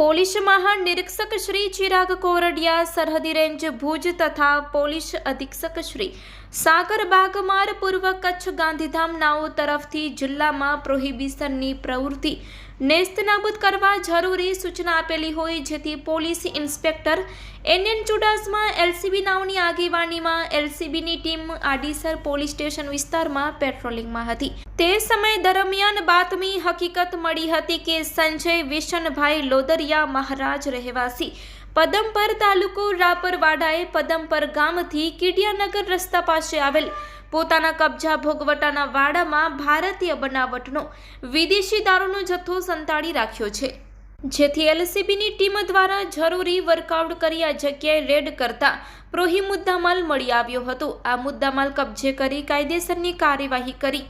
Police મહાનિરીક્ષક શ્રી ચિરાગ કોરડિયા, સરહદી range Bhuj તથા પોલીસ અધિક્ષક શ્રી સાગર બાગમાર પૂર્વ કચ્છ ગાંધીધામ નાઓ તરફથી જિલ્લામાં પ્રોહિબિશનની પ્રવૃત્તિ નેસ્તનાબૂદ કરવા જરૂરી સૂચના આપેલી હોય જેથી police inspector N N Chudasama, LCB નાવની આગેવાનીમાં એલસીબીની ટીમ આડીસર પોલીસ સ્ટેશન વિસ્તારમાં પેટ્રોલિંગમાં હતી. તે સમય દરમિયાન બાતમી હકીકત મળી હતી કે સંજય વિશનભાઈ લોદરિયા મહારાજ રહેવાસી. પદમપર તાલુકો રાપરવાડાએ પદમપર ગામથી કીડિયાનગર રસ્તા પાસે આવેલ પોતાના કબજા ભોગવટાના વાડામાં ભારતીય બનાવટનો વિદેશી દારૂનો જથ્થો સંતાડી રાખ્યો છે. જેથી એલસીબીની ટીમ દ્વારા જરૂરી વર્કઆઉટ કરી આ જગ્યાએ રેડ કરતા પ્રોહી મુદ્દામાલ મળી આવ્યો હતો. આ મુદ્દામાલ કબજે કરી કાયદેસરની કાર્યવાહી કરી.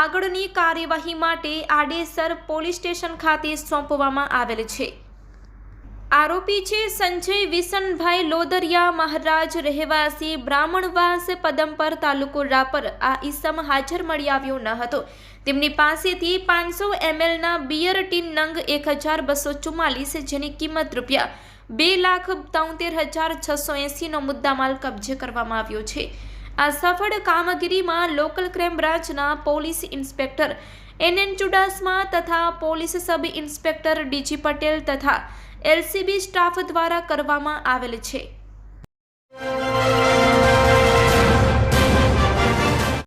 આગળની કાર્યવાહી માટે આડેસર પોલીસ સ્ટેશન ખાતે સોંપવામાં આવેલ છે. આરોપી છે સંજય વિસનભાઈ લોદરિયા મહારાજ, રહેવાસી, બ્રાહ્મણવાસ, પદમપર તાલુકો રાપર. આ ઈસમ હાજર મળી આવ્યો ન હતો. તેમની પાસેથી પાંચસો એમએલના બિયર ટીન નંગ એક હજાર બસો ચુમ્માલીસ જેની કિંમત રૂપિયા બે લાખ તોતેર હજાર છસો એંસીનો મુદ્દામાલ કબજે કરવામાં આવ્યો છે. આ સફળ કામગીરીમાં લોકલ ક્રાઇમ બ્રાન્ચના police inspector N N Chudasama તથા police sub inspector DG Patel તથા એલસીબી સ્ટાફ દ્વારા કરવામાં આવેલ છે.